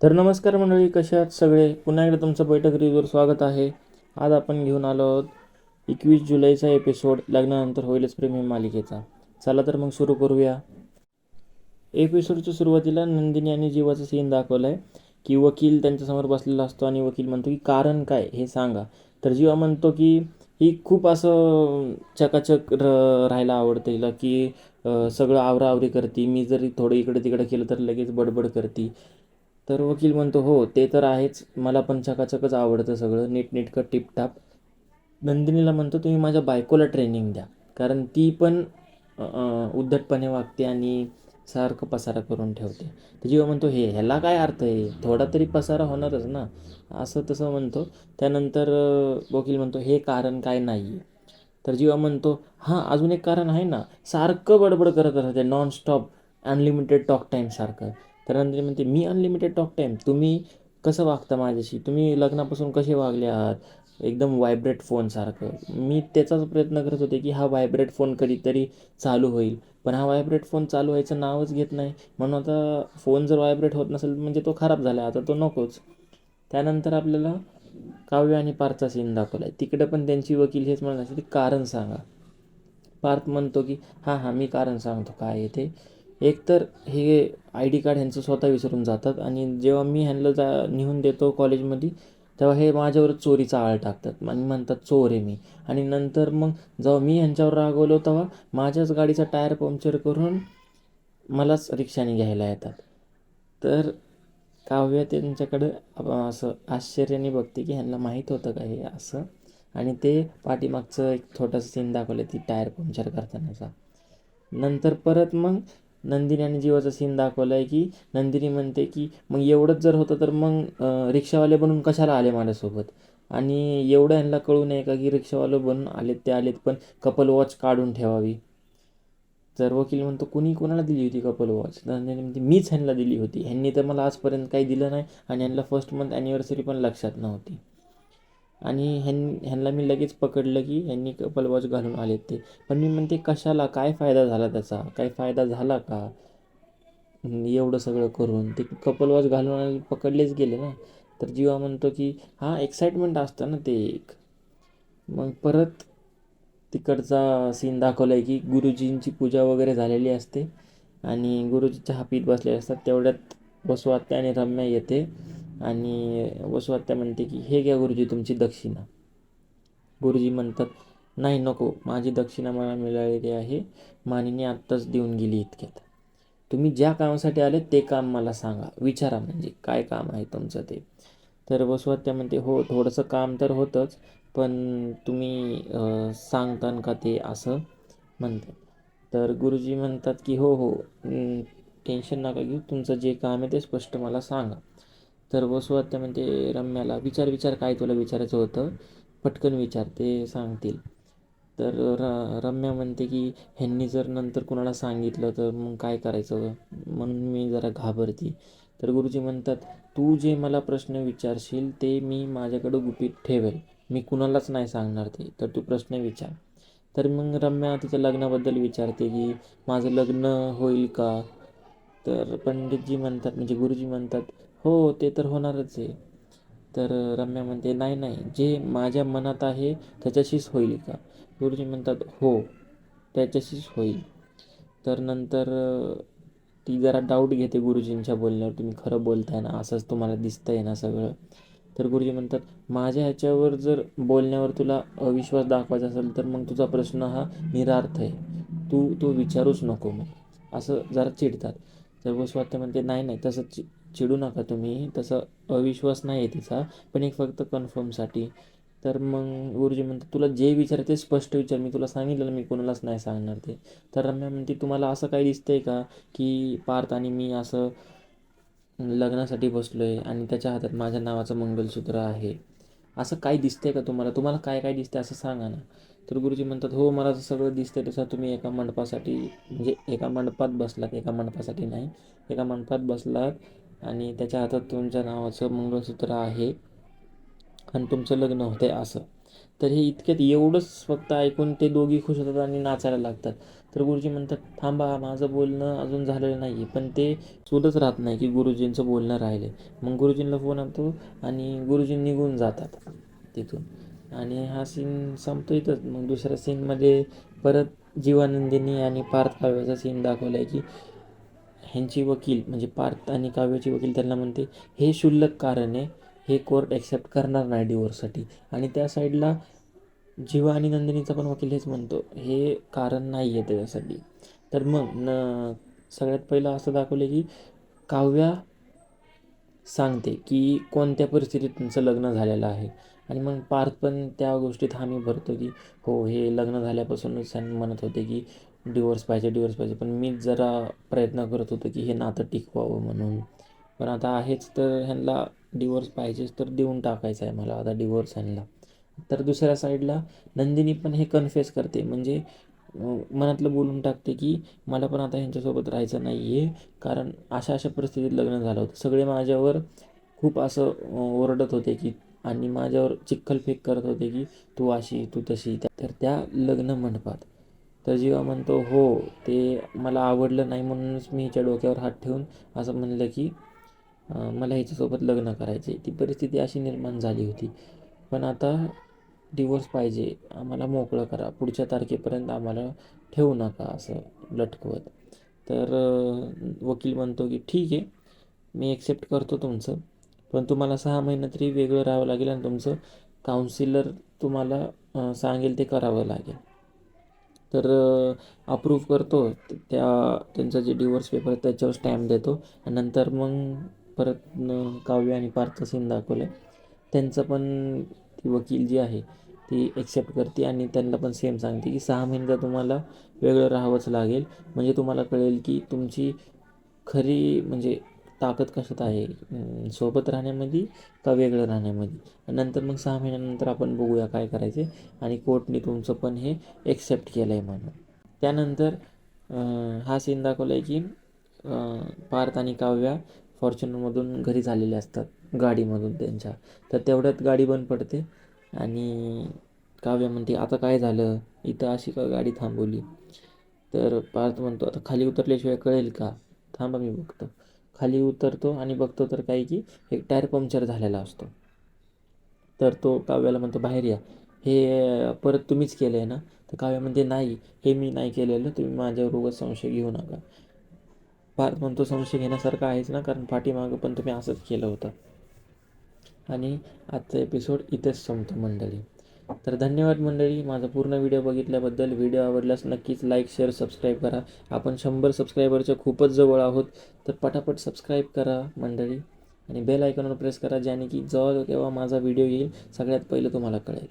तर नमस्कार मंडळी कसे आहात सगळे? पुन्हा एकदा तुमचं बैठक रिव्ह्यूवर स्वागत आहे. आज आपण घेऊन आलो आहोत एकवीस जुलैचा एपिसोड लग्नानंतर होईलच प्रेमी मालिकेचा. चला तर मग सुरू करूया. एपिसोडच्या सुरुवातीला नंदिनी आणि जीवाचं सीन दाखवलं आहे की वकील त्यांच्यासमोर बसलेला असतो आणि वकील म्हणतो की कारण काय? हे सांगा. तर जीवा म्हणतो की ही खूप असं चकाचक र राहायला आवडतं. हिला की सगळं आवराआवरी करते. मी जरी थोडं इकडे तिकडे केलं तर लगेच बडबड करते. तर वकील म्हणतो हो ते तर आहेच. मला पण चकाचकच आवडतं सगळं. नीटनेटकं टिपटाप. नंदिनीला म्हणतो तुम्ही माझ्या बायकोला ट्रेनिंग द्या. कारण ती पण उद्धटपणे वागते आणि सारखं पसारा करून ठेवते. तर जेव्हा म्हणतो हे ह्याला काय अर्थ आहे? थोडा तरी पसारा होणारच ना. असं तसं म्हणतो. त्यानंतर वकील म्हणतो हे कारण काय नाही आहे तर जेव्हा म्हणतो हां अजून एक कारण आहे ना. सारखं बडबड करत राहते नॉन स्टॉप अनलिमिटेड टॉक टाईमसारखं तर नंदिनी म्हणते मी अनलिमिटेड टॉक टाईम तुम्ही कसं वागता माझ्याशी? तुम्ही लग्नापासून कसे वागले आहात? एकदम व्हायब्रेट फोनसारखं मी त्याचाच प्रयत्न करत होते की हा व्हायब्रेट फोन कधीतरी चालू होईल. पण हा व्हायब्रेट फोन चालू व्हायचं नावच घेत नाही. म्हणून आता फोन जर व्हायब्रेट होत नसेल म्हणजे तो खराब झाला आता तो नकोच. त्यानंतर आपल्याला काव्य आणि पार्थचा सीन दाखवला आहे तिकडे पण त्यांची वकील हेच म्हणत असते कारण सांगा. पार्थ म्हणतो की हां हां मी कारण सांगतो. काय आहे ते? एकतर हे आय डी कार्ड ह्यांचं स्वतः विसरून जातात आणि जेव्हा मी ह्यांना जा नेऊन देतो कॉलेजमध्ये तेव्हा हे माझ्यावर चोरीचा आळ टाकतात. आणि म्हणतात चोर आहे मी. आणि नंतर मग जेव्हा मी ह्यांच्यावर रागवलो तेव्हा माझ्याच गाडीचा टायर पंक्चर करून मलाच रिक्षाने घ्यायला येतात. तर काव्य त्यांच्याकडं असं आश्चर्याने बघते की ह्यांना माहीत होतं का हे असं. आणि ते पाठीमागचं एक छोटंसं सीन दाखवलं ती टायर पंक्चर करतानाचा. नंतर परत मग नंदिनी आणि जीवाचा सीन दाखवला आहे की नंदिनी म्हणते की मग एवढंच जर होतं तर मग रिक्षावाले बनून कशाला आले माझ्यासोबत? आणि एवढं ह्यांना कळू नये का की रिक्षावाले बनून आलेत ते आलेत पण कपल वॉच काढून ठेवावी? तर वकील म्हणतो कुणी कोणाला दिली होती कपल वॉच नंदिनी म्हणते मीच ह्यांना दिली होती. ह्यांनी तर मला आजपर्यंत काही दिलं नाही आणि ह्यांना फर्स्ट मंथ ॲनिव्हर्सरी पण लक्षात नव्हती. आणि ह्यां ह्यांना मी लगेच पकडलं की ह्यांनी कपल वॉच घालून आलेत ते. पण मी म्हणते कशाला? काय फायदा झाला त्याचा? काय फायदा झाला का? एवढं सगळं करून. ते कपल वॉच घालून आले पकडलेच गेले ना. तर जीवा म्हणतो की हां एक्साइटमेंट असतं ना ते एक. मग परत तिकडचा सीन दाखवला आहे की गुरुजींची पूजा वगैरे झालेली असते. आणि गुरुजी चहा पीत बसलेले असतात. तेवढ्यात बसवात्या आणि रम्या येते. आणि वसुआत्या म्हणते की हे घ्या गुरुजी तुमची दक्षिणा. गुरुजी म्हणतात नाही नको माझी दक्षिणा मला मिळालेली आहे. मानिनी आत्ताच देऊन गेली इतक्यात. तुम्ही ज्या कामासाठी आले ते काम मला सांगा. विचारा म्हणजे काय काम आहे तुमचं ते? तर वसुआत्या म्हणते हो थोडंसं काम तर होतंच पण तुम्ही सांगतान का ते असं? म्हणतात तर गुरुजी म्हणतात की हो हो टेन्शन नका घेऊ. तुमचं जे काम आहे ते स्पष्ट मला सांगा. तर वसुआत्या म्हणते रम्याला विचार विचार काय तुला विचारायचं होतं? पटकन विचार ते सांगतील. तर र रम्या म्हणते की ह्यांनी जर नंतर कुणाला सांगितलं तर मग काय करायचं? म्हणून मी जरा घाबरते. तर गुरुजी म्हणतात तू जे मला प्रश्न विचारशील ते मी माझ्याकडं गुपित ठेवेल. मी कुणालाच नाही सांगणार ते तर तू प्रश्न विचार. तर मग रम्या तिच्या लग्नाबद्दल विचारते की माझं लग्न होईल का? तर पंडितजी म्हणतात म्हणजे गुरुजी म्हणतात हो ते तर होणारच आहे. तर रम्या म्हणते नाही नाही जे माझ्या मनात आहे त्याच्याशीच होईल का? गुरुजी म्हणतात हो त्याच्याशीच होईल. तर नंतर ती जरा डाऊट घेते गुरुजींच्या बोलण्यावर तुम्ही खरं बोलताय ना असंच तुम्हाला दिसतंय ना सगळं. तर गुरुजी म्हणतात माझ्या ह्याच्यावर जर बोलण्यावर तुला अविश्वास दाखवायचा असेल तर मग तुझा प्रश्न हा निरार्थ आहे. तू तो विचारूच नको मग. असं जरा चिडतात. तर वसुवात्या म्हणते नाही नाही तसं चि चिडू नका तुम्ही. तसं अविश्वास नाही आहे तिचा. पण एक फक्त कन्फर्मसाठी तर मग गुरुजी म्हणतात तुला जे विचार ते स्पष्ट विचार. मी तुला सांगितलं मी कोणालाच नाही सांगणार ते. तर रम्या म्हणते तुम्हाला असं काही दिसतंय का की पार्थ आणि मी असं लग्नासाठी बसलो आहे आणि त्याच्या हातात माझ्या नावाचं मंगलसूत्र आहे? असं काय दिसतंय का तुम्हाला? तुम्हाला काय काय दिसतंय असं सांगा ना. तर गुरुजी म्हणतात हो मला असं सगळं दिसतंय. तसं तुम्ही एका मंडपासाठी म्हणजे एका मंडपात बसलात. एका मंडपासाठी नाही. एका मंडपात बसलात. आणि त्याच्या हातात तुमच्या नावाचं मंगळसूत्र आहे. आणि तुमचं लग्न होतंय असं. तर हे इतक्यात एवढंच फक्त ऐकून ते दोघी खुश होतात आणि नाचायला लागतात. तर गुरुजी म्हणतात थांबा माझं बोलणं अजून झालेलं नाही आहे पण ते सुदच राहत नाही की गुरुजींचं बोलणं राहिले. मग गुरुजींना फोन आणतो आणि गुरुजी निघून जातात तिथून. आणि हा सीन संपतो इथंच. मग दुसऱ्या सीनमध्ये परत जीवानंदिनी आणि पार्थ काव्याचा सीन दाखवला आहे की ह्यांची वकील म्हणजे पार्थ आणि काव्याची वकील त्यांना म्हणते हे क्षुल्लक कारण आहे हे कोर्ट ॲक्सेप्ट करणार नाही डिवोर्ससाठी आणि त्या साईडला जीवा आणि नंदिनीचा पण वकील हेच म्हणतो हे कारण नाही आहे त्याच्यासाठी. तर मग न सगळ्यात पहिलं असं दाखवलं की काव्या सांगते की कोणत्या परिस्थितीत तुमचं लग्न झालेलं आहे. आणि मग पार्थ पण त्या गोष्टीत हामी भरतो की हो हे लग्न झाल्यापासूनच त्यांनी म्हणत होते की डिवोर्स पाहिजे डिवोर्स पाहिजे. पण मीच जरा प्रयत्न करत होतो की हे नातं टिकवावं म्हणून. पण आता आहेच तर ह्यांना डिवोर्स पाहिजेच तर देऊन टाकायचं आहे मला आता डिवोर्स ह्यांना. तर दुसऱ्या साईडला नंदिनी पण हे कन्फेस करते. म्हणजे मनातलं बोलून टाकते की मला पण आता ह्यांच्यासोबत राहायचं नाही आहे कारण अशा अशा परिस्थितीत लग्न झालं होतं. सगळे माझ्यावर खूप असं ओरडत होते की आणि माझ्यावर चिखलफेक करत होते की तू अशी तू तशी. तर त्या लग्न मंडपात तर जेव्हा म्हणतो हो ते मला आवडलं नाही म्हणूनच मी हिच्या डोक्यावर हात ठेवून असं म्हणलं की मला ह्याच्यासोबत लग्न करायचे ती परिस्थिती अशी निर्माण झाली होती. पण आता डिवोर्स पाहिजे आम्हाला मोकळं करा पुढच्या तारखेपर्यंत आम्हाला ठेवू नका असं लटकवत. तर वकील म्हणतो की ठीक आहे मी एक्सेप्ट करतो तुमचं पण तुम्हाला सहा महिने तरी वेगळं राहावं लागेल आणि तुमचं काउन्सिलर तुम्हाला सांगेल ते करावं लागेल. तर अप्रूव्ह करतो. त्या त्यांचा जे डिवोर्स पेपर आहे त्याच्यावर स्टॅम्प देतो. आणि नंतर मग परत काव्य आणि पार्थ सीन दाखवलं. आहे त्यांचं पण ती वकील जी आहे ती एक्सेप्ट करते आणि त्यांना पण सेम सांगते की सहा महिने तुम्हाला वेगळं राहावंच लागेल. म्हणजे तुम्हाला कळेल की तुमची खरी म्हणजे ताकद कशात आहे? सोबत राहण्यामध्ये का वेगळं राहण्यामध्ये? नंतर मग सहा महिन्यानंतर आपण बघूया काय करायचे आणि कोर्टने तुमचं पण हे एक्सेप्ट केलं आहे म्हणून. त्यानंतर हा सीन दाखवला आहे की पार्थ आणि काव्या फॉर्च्युनरमधून घरी झालेले असतात गाडीमधून त्यांच्या. तर तेवढ्यात गाडी बंद पडते आणि काव्य म्हणते आता काय झालं? इथं अशी का गाडी थांबवली? तर पार्थ म्हणतो आता खाली उतरल्याशिवाय कळेल का? थांबा मी बघतो. खाली उतरतो आणि बघतो तर काय की एक टायर पंक्चर झालेला असतो. तर तो काव्याला म्हणतो बाहेर या. हे परत तुम्हीच केलं आहे ना? तर काव्या म्हणते नाही. हे मी नाही केलेलं. तुम्ही माझ्यावर उगाच संशय घेऊ नका. फार म्हणतो संशय घेण्यासारखा आहेच ना? कारण पाठीमागं पण तुम्ही असंच केलं होतं. आणि आजचा एपिसोड इथेच संपतो मंडळी. तर धन्यवाद मंडळी माझा पूर्ण व्हिडिओ बघितल्याबद्दल. व्हिडिओ आवडल्यास नक्कीच लाईक शेअर सबस्क्राईब करा. आपण शंभर सबस्क्रायबरच्या खूपच जवळ आहोत तर पटापट सबस्क्राईब करा मंडळी. आणि बेल आयकॉनवर प्रेस करा ज्याने की जेव्हा केव्हा माझा व्हिडिओ येईल सगळ्यात पहिलं तुम्हाला कळेल.